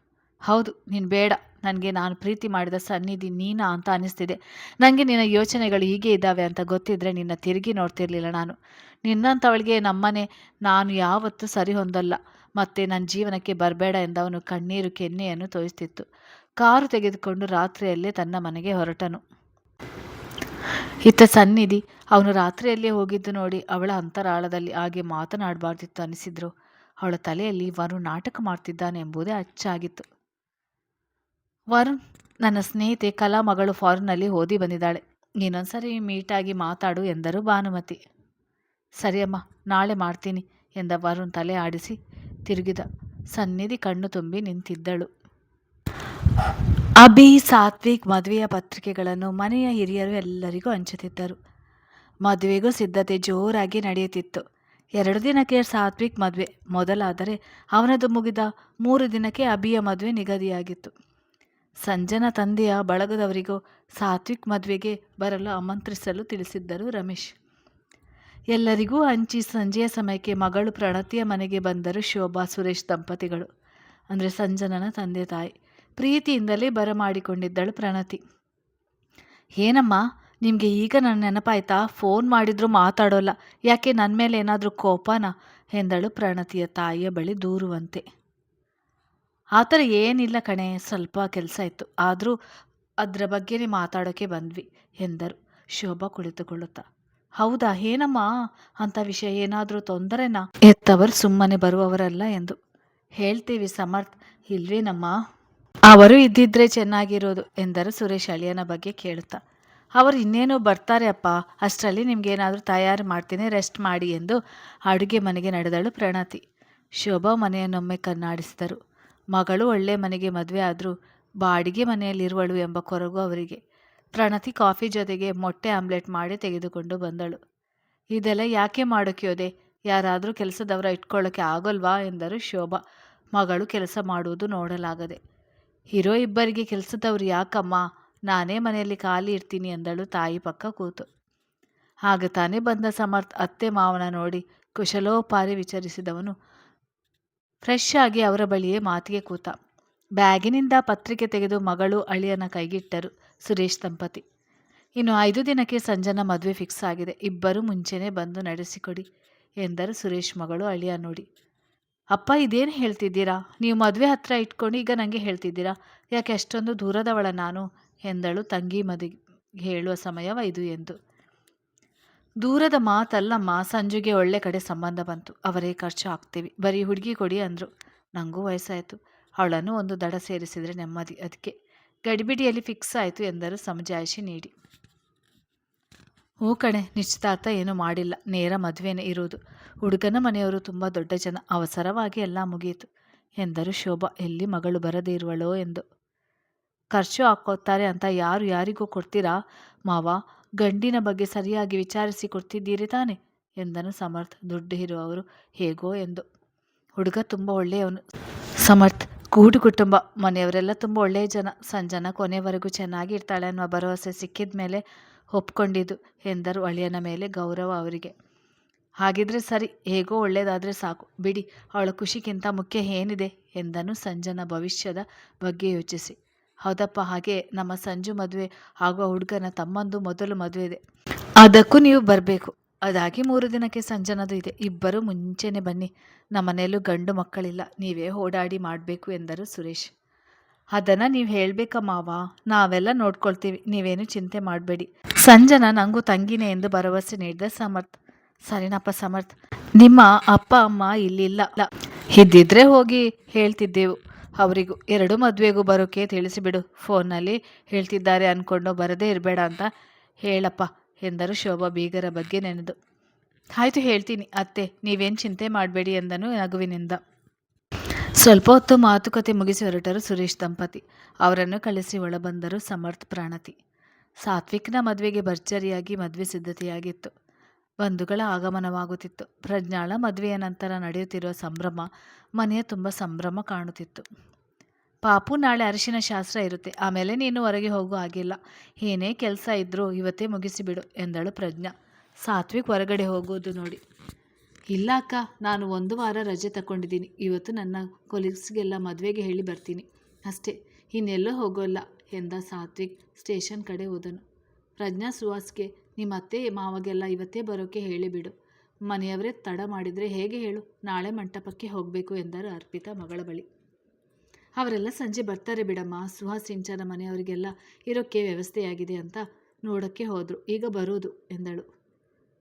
Speaker 1: ಹೌದು, ನೀನು ಬೇಡ. ನನಗೆ ನಾನು ಪ್ರೀತಿ ಮಾಡಿದ ಸನ್ನಿಧಿ ನೀನಾ ಅಂತ ಅನಿಸ್ತಿದೆ. ನನಗೆ ನಿನ್ನ ಯೋಚನೆಗಳು ಹೀಗೆ ಇದ್ದಾವೆ ಅಂತ ಗೊತ್ತಿದ್ರೆ ನಿನ್ನ ತಿರುಗಿ ನೋಡ್ತಿರ್ಲಿಲ್ಲ ನಾನು. ನಿನ್ನಂಥವಳಿಗೆ ನಮ್ಮನೆ ನಾನು ಯಾವತ್ತೂ ಸರಿ ಹೊಂದಲ್ಲ. ಮತ್ತೆ ನನ್ನ ಜೀವನಕ್ಕೆ ಬರಬೇಡ ಎಂದವನು ಕಣ್ಣೀರು ಕೆನ್ನೆಯನ್ನು ತೋರಿಸ್ತಿತ್ತು ಕಾರು ತೆಗೆದುಕೊಂಡು ರಾತ್ರಿಯಲ್ಲೇ ತನ್ನ ಮನೆಗೆ ಹೊರಟನು. ಇತ್ತ ಸನ್ನಿಧಿ ಅವನು ರಾತ್ರಿಯಲ್ಲೇ ಹೋಗಿದ್ದು ನೋಡಿ ಅವಳ ಅಂತರಾಳದಲ್ಲಿ ಹಾಗೆ ಮಾತನಾಡಬಾರ್ದಿತ್ತು ಅನಿಸಿದ್ರು. ಅವಳ ತಲೆಯಲ್ಲಿ ವರುಣ್ ನಾಟಕ ಮಾಡ್ತಿದ್ದಾನೆ ಎಂಬುದೇ ಅಚ್ಚಾಗಿತ್ತು. ವರುಣ್, ನನ್ನ ಸ್ನೇಹಿತೆ ಕಲಾ ಮಗಳು ಫಾರಿನ್ನಲ್ಲಿ ಓದಿ ಬಂದಿದ್ದಾಳೆ. ನೀನೊಂದ್ಸರಿ ಮೀಟಾಗಿ ಮಾತಾಡು ಎಂದರು ಭಾನುಮತಿ. ಸರಿಯಮ್ಮ, ನಾಳೆ ಮಾಡ್ತೀನಿ ಎಂದ ವರುಣ್ ತಲೆ ಆಡಿಸಿ ತಿರುಗಿದ. ಸನ್ನಿಧಿ ಕಣ್ಣು ತುಂಬಿ ನಿಂತಿದ್ದಳು. ಅಭಿ, ಸಾತ್ವಿಕ್ ಮದುವೆಯ ಪತ್ರಿಕೆಗಳನ್ನು ಮನೆಯ ಹಿರಿಯರು ಎಲ್ಲರಿಗೂ ಹಂಚುತ್ತಿದ್ದರು. ಮದುವೆಗೂ ಸಿದ್ಧತೆ ಜೋರಾಗಿ ನಡೆಯುತ್ತಿತ್ತು. ಎರಡು ದಿನಕ್ಕೆ ಸಾತ್ವಿಕ್ ಮದುವೆ ಮೊದಲಾದರೆ ಅವನದು ಮುಗಿದ ಮೂರು ದಿನಕ್ಕೆ ಅಭಿಯ ಮದುವೆ ನಿಗದಿಯಾಗಿತ್ತು. ಸಂಜನ ತಂದೆಯ ಬಳಗದವರಿಗೂ ಸಾತ್ವಿಕ್ ಮದುವೆಗೆ ಬರಲು ಆಮಂತ್ರಿಸಲು ತಿಳಿಸಿದ್ದರು ರಮೇಶ್. ಎಲ್ಲರಿಗೂ ಹಂಚಿ ಸಂಜೆಯ ಸಮಯಕ್ಕೆ ಮಗಳು ಪ್ರಣತಿಯ ಮನೆಗೆ ಬಂದರು ಶೋಭಾ, ಸುರೇಶ್ ದಂಪತಿಗಳು. ಅಂದರೆ ಸಂಜನನ ತಂದೆ ತಾಯಿ. ಪ್ರೀತಿಯಿಂದಲೇ ಬರಮಾಡಿಕೊಂಡಿದ್ದಳು ಪ್ರಣತಿ. ಏನಮ್ಮ ನಿಮಗೆ ಈಗ ನನ್ನ ನೆನಪಾಯ್ತಾ? ಫೋನ್ ಮಾಡಿದ್ರು ಮಾತಾಡೋಲ್ಲ. ಯಾಕೆ ನನ್ನ ಮೇಲೆ ಏನಾದರೂ ಕೋಪನಾ? ಎಂದಳು ಪ್ರಣತಿಯ ತಾಯಿಯ ಬಳಿ ದೂರುವಂತೆ. ಆ ಥರ ಏನಿಲ್ಲ ಕಣೆ, ಸ್ವಲ್ಪ ಕೆಲಸ ಇತ್ತು. ಆದರೂ ಅದರ ಬಗ್ಗೆನೇ ಮಾತಾಡೋಕ್ಕೆ ಬಂದ್ವಿ, ಎಂದರು. ಶೋಭಾ ಕುಳಿತುಕೊಳ್ಳುತ್ತಾ. ಹೌದಾ? ಏನಮ್ಮ? ಅಂಥ ವಿಷಯ ಏನಾದರೂ ತೊಂದರೆನಾ? ಎತ್ತವರು ಸುಮ್ಮನೆ ಬರುವವರಲ್ಲ ಎಂದು. ಹೇಳ್ತೀವಿ ಸಮರ್ಥ್, ಇಲ್ವೇನಮ್ಮ? ಅವರು ಇದ್ದಿದ್ರೆ ಚೆನ್ನಾಗಿರೋದು, ಎಂದರು ಸುರೇಶ್ ಅಳಿಯನ ಬಗ್ಗೆ ಕೇಳುತ್ತಾ. ಅವರು ಇನ್ನೇನೋ ಬರ್ತಾರೆ ಅಪ್ಪ, ಅಷ್ಟರಲ್ಲಿ ನಿಮಗೇನಾದರೂ ತಯಾರು ಮಾಡ್ತೀನಿ ರೆಸ್ಟ್ ಮಾಡಿ ಎಂದು ಅಡುಗೆ ಮನೆಗೆ ನಡೆದಳು ಪ್ರಣತಿ. ಶೋಭಾ ಮನೆಯನ್ನೊಮ್ಮೆ ಕನ್ನಾಡಿಸಿದರು ಮಗಳು ಒಳ್ಳೆ ಮನೆಗೆ ಮದುವೆ ಆದರೂ ಬಾಡಿಗೆ ಮನೆಯಲ್ಲಿರುವಳು ಎಂಬ ಕೊರಗು ಅವರಿಗೆ. ಪ್ರಣತಿ ಕಾಫಿ ಜೊತೆಗೆ ಮೊಟ್ಟೆ ಆಮ್ಲೆಟ್ ಮಾಡಿ ತೆಗೆದುಕೊಂಡು ಬಂದಳು. ಇದೆಲ್ಲ ಯಾಕೆ ಮಾಡೋಕ್ಯೋದೆ ಯಾರಾದರೂ ಕೆಲಸದವರ ಇಟ್ಕೊಳ್ಳೋಕ್ಕೆ ಆಗೋಲ್ವಾ? ಎಂದರು ಶೋಭಾ. ಮಗಳು ಕೆಲಸ ಮಾಡುವುದು ನೋಡಲಾಗದೆ. ಇರೋ ಇಬ್ಬರಿಗೆ ಕೆಲಸದವ್ರು ಯಾಕಮ್ಮ? ನಾನೇ ಮನೆಯಲ್ಲಿ ಖಾಲಿ ಇರ್ತೀನಿ ಎಂದಳು ತಾಯಿ ಪಕ್ಕ ಕೂತು. ಆಗ ತಾನೇ ಬಂದ ಸಮರ್ಥ್ ಅತ್ತೆ ಮಾವನ ನೋಡಿ ಕುಶಲೋಪಾರಿ ವಿಚಾರಿಸಿದವನು ಫ್ರೆಶ್ ಆಗಿ ಅವರ ಬಳಿಯೇ ಮಾತಿಗೆ ಕೂತ. ಬ್ಯಾಗಿನಿಂದ ಪತ್ರಿಕೆ ತೆಗೆದು ಮಗಳು ಅಳಿಯನ ಕೈಗಿಟ್ಟರು ಸುರೇಶ್ ದಂಪತಿ. ಇನ್ನು ಐದು ದಿನಕ್ಕೆ ಸಂಜನ ಮದುವೆ ಫಿಕ್ಸ್ ಆಗಿದೆ. ಇಬ್ಬರು ಮುಂಚೆನೇ ಬಂದು ನಡೆಸಿಕೊಡಿ ಎಂದರು ಸುರೇಶ್ ಮಗಳು ಅಳಿಯ ನೋಡಿ. ಅಪ್ಪ ಇದೇನು ಹೇಳ್ತಿದ್ದೀರಾ? ನೀವು ಮದುವೆ ಹತ್ರ ಇಟ್ಕೊಂಡು ಈಗ ನನಗೆ ಹೇಳ್ತಿದ್ದೀರಾ? ಯಾಕೆ ಅಷ್ಟೊಂದು ದೂರದವಳ ನಾನು? ಎಂದಳು ತಂಗಿ ಮದಿ ಹೇಳುವ ಸಮಯವೈದು ಎಂದು. ದೂರದ ಮಾತಲ್ಲಮ್ಮ, ಸಂಜುಗೆ ಒಳ್ಳೆ ಕಡೆ ಸಂಬಂಧ ಬಂತು. ಅವರೇ ಖರ್ಚು ಹಾಕ್ತೀವಿ. ಬರೀ ಹುಡುಗಿ ಕೊಡಿ ಅಂದರು. ನನಗೂ ವಯಸ್ಸಾಯಿತು. ಅವಳನ್ನು ಒಂದು ದಡ ಸೇರಿಸಿದರೆ ನೆಮ್ಮದಿ. ಅದಕ್ಕೆ ಗಡಿಬಿಡಿಯಲ್ಲಿ ಫಿಕ್ಸ್ ಆಯಿತು ಎಂದರು ಸಮಜಾಯಿಷಿ ನೀಡಿ. ಹೂ ಕಣೆ, ನಿಶ್ಚಿತಾರ್ಥ ಏನೂ ಮಾಡಿಲ್ಲ. ನೇರ ಮದುವೆನೇ ಇರುವುದು. ಹುಡುಗನ ಮನೆಯವರು ತುಂಬ ದೊಡ್ಡ ಜನ. ಅವಸರವಾಗಿ ಎಲ್ಲ ಮುಗಿಯಿತು ಎಂದರು ಶೋಭಾ. ಎಲ್ಲಿ ಮಗಳು ಬರದೇ ಇರುವಳೋ ಎಂದು. ಖರ್ಚು ಹಾಕೋತಾರೆ ಅಂತ ಯಾರು ಯಾರಿಗೂ ಕೊಡ್ತೀರಾ? ಮಾವ, ಗಂಡಿನ ಬಗ್ಗೆ ಸರಿಯಾಗಿ ವಿಚಾರಿಸಿ ಕೊಡ್ತಿದ್ದೀರಿ ತಾನೆ? ಎಂದನು ಸಮರ್ಥ್. ದುಡ್ಡು ಇರುವವರು, ಹೇಗೋ ಎಂದು. ಹುಡುಗ ತುಂಬ ಒಳ್ಳೆಯವನು. ಸಮರ್ಥ್ ಕೂಡು ಕುಟುಂಬ. ಮನೆಯವರೆಲ್ಲ ತುಂಬ ಒಳ್ಳೆಯ ಜನ. ಸಂಜನ ಕೊನೆವರೆಗೂ ಚೆನ್ನಾಗಿ ಇರ್ತಾಳೆ ಅನ್ನುವ ಭರವಸೆ ಸಿಕ್ಕಿದ ಮೇಲೆ ಒಪ್ಕೊಂಡಿದ್ದು, ಎಂದರು ಅಳಿಯನ ಮೇಲೆ ಗೌರವ ಅವರಿಗೆ. ಹಾಗಿದ್ರೆ ಸರಿ, ಹೇಗೋ ಒಳ್ಳೆಯದಾದರೆ ಸಾಕು. ಬಿಡಿ, ಅವಳ ಖುಷಿಗಿಂತ ಮುಖ್ಯ ಏನಿದೆ? ಎಂದನು ಸಂಜನ ಭವಿಷ್ಯದ ಬಗ್ಗೆ ಯೋಚಿಸಿ. ಹೌದಪ್ಪ ಹಾಗೆ ನಮ್ಮ ಸಂಜು ಮದುವೆ ಹಾಗೂ ಹುಡುಗನ ತಮ್ಮಂದು ಮೊದಲು ಮದುವೆ ಇದೆ. ಅದಕ್ಕೂ ನೀವು ಬರಬೇಕು. ಅದಾಗಿ ಮೂರು ದಿನಕ್ಕೆ ಸಂಜನದು ಇದೆ. ಇಬ್ಬರು ಮುಂಚೆನೆ ಬನ್ನಿ. ನಮ್ಮನೆಯಲ್ಲೂ ಗಂಡು ಮಕ್ಕಳಿಲ್ಲ. ನೀವೇ ಓಡಾಡಿ ಮಾಡಬೇಕು ಎಂದರು ಸುರೇಶ್. ಅದನ್ನು ನೀವು ಹೇಳಬೇಕ ಮಾವ? ನಾವೆಲ್ಲ ನೋಡ್ಕೊಳ್ತೀವಿ. ನೀವೇನು ಚಿಂತೆ ಮಾಡಬೇಡಿ. ಸಂಜನ ನಂಗೂ ತಂಗಿನೇ ಎಂದು ಭರವಸೆ ನೀಡಿದ ಸಮರ್ಥ್. ಸರಿನಪ್ಪ ಸಮರ್ಥ್. ನಿಮ್ಮ ಅಪ್ಪ ಅಮ್ಮ ಇಲ್ಲಿಲ್ಲ. ಇದ್ದಿದ್ರೆ ಹೋಗಿ ಹೇಳ್ತಿದ್ದೆವು. ಅವರಿಗೂ ಎರಡು ಮದುವೆಗೂ ಬರೋಕೆ ತಿಳಿಸಿಬಿಡು. ಫೋನಲ್ಲಿ ಹೇಳ್ತಿದ್ದಾರೆ ಅಂದ್ಕೊಂಡು ಬರದೇ ಇರಬೇಡ ಅಂತ ಹೇಳಪ್ಪ ಎಂದರು ಶೋಭಾ ಬೀಗರ ಬಗ್ಗೆ ನೆನೆದು. ಆಯಿತು ಹೇಳ್ತೀನಿ ಅತ್ತೆ, ನೀವೇನು ಚಿಂತೆ ಮಾಡಬೇಡಿ ಎಂದನು ನಗುವಿನಿಂದ. ಸ್ವಲ್ಪ ಹೊತ್ತು ಮಾತುಕತೆ ಮುಗಿಸಿ ಹೊರಟರು ಸುರೇಶ್ ದಂಪತಿ. ಅವರನ್ನು ಕಳಿಸಿ ಒಳಬಂದರು ಸಮರ್ಥ್ ಪ್ರಾಣತಿ. ಸಾತ್ವಿಕ್ನ ಮದುವೆಗೆ ಭರ್ಜರಿಯಾಗಿ ಮದುವೆ ಸಿದ್ಧತೆಯಾಗಿತ್ತು. ಬಂಧುಗಳ ಆಗಮನವಾಗುತ್ತಿತ್ತು. ಪ್ರಜ್ಞಾಳ ಮದುವೆಯ ನಂತರ ನಡೆಯುತ್ತಿರುವ ಸಂಭ್ರಮ ಮನೆಯ ತುಂಬ ಸಂಭ್ರಮ ಕಾಣುತ್ತಿತ್ತು. ಪಾಪು, ನಾಳೆ ಅರಿಶಿನ ಶಾಸ್ತ್ರ ಇರುತ್ತೆ. ಆಮೇಲೆ ನೀನು ಹೊರಗೆ ಹೋಗೋ ಆಗಿಲ್ಲ ಏನೇ ಕೆಲಸ ಇದ್ದರೂ ಇವತ್ತೇ ಮುಗಿಸಿಬಿಡು, ಎಂದಳು ಪ್ರಜ್ಞಾ. ಸಾತ್ವಿಕ್ ಹೊರಗಡೆ ಹೋಗೋದು ನೋಡಿ. ಇಲ್ಲ ಅಕ್ಕ, ನಾನು ಒಂದು ವಾರ ರಜೆ ತಗೊಂಡಿದ್ದೀನಿ ಇವತ್ತು ನನ್ನ ಕೊಲೀಗ್ಸ್ಗೆಲ್ಲ ಮದುವೆಗೆ ಹೇಳಿ ಬರ್ತೀನಿ. ಅಷ್ಟೇ, ಇನ್ನೆಲ್ಲೋ ಹೋಗೋಲ್ಲ, ಎಂದ ಸಾತ್ವಿಕ್ ಸ್ಟೇಷನ್ ಕಡೆ ಹೋದನು. ಪ್ರಜ್ಞಾ ಸುಹಾಸ್ಗೆ ನಿಮ್ಮ ಅತ್ತೆ ಮಾವಗೆಲ್ಲ ಇವತ್ತೇ ಬರೋಕ್ಕೆ ಹೇಳಿಬಿಡು ಮನೆಯವರೇ ತಡ ಮಾಡಿದರೆ ಹೇಗೆ ಹೇಳು? ನಾಳೆ ಮಂಟಪಕ್ಕೆ ಹೋಗಬೇಕು ಎಂದರು ಅರ್ಪಿತಾ ಮಗಳ ಬಳಿ. ಅವರೆಲ್ಲ ಸಂಜೆ ಬರ್ತಾರೆ ಬಿಡಮ್ಮ. ಸುಹಾಸ್ ಮನೆಯವರಿಗೆಲ್ಲ ಇರೋಕ್ಕೆ ವ್ಯವಸ್ಥೆಯಾಗಿದೆ ಅಂತ ನೋಡೋಕ್ಕೆ ಹೋದರು. ಈಗ ಬರೋದು ಎಂದಳು.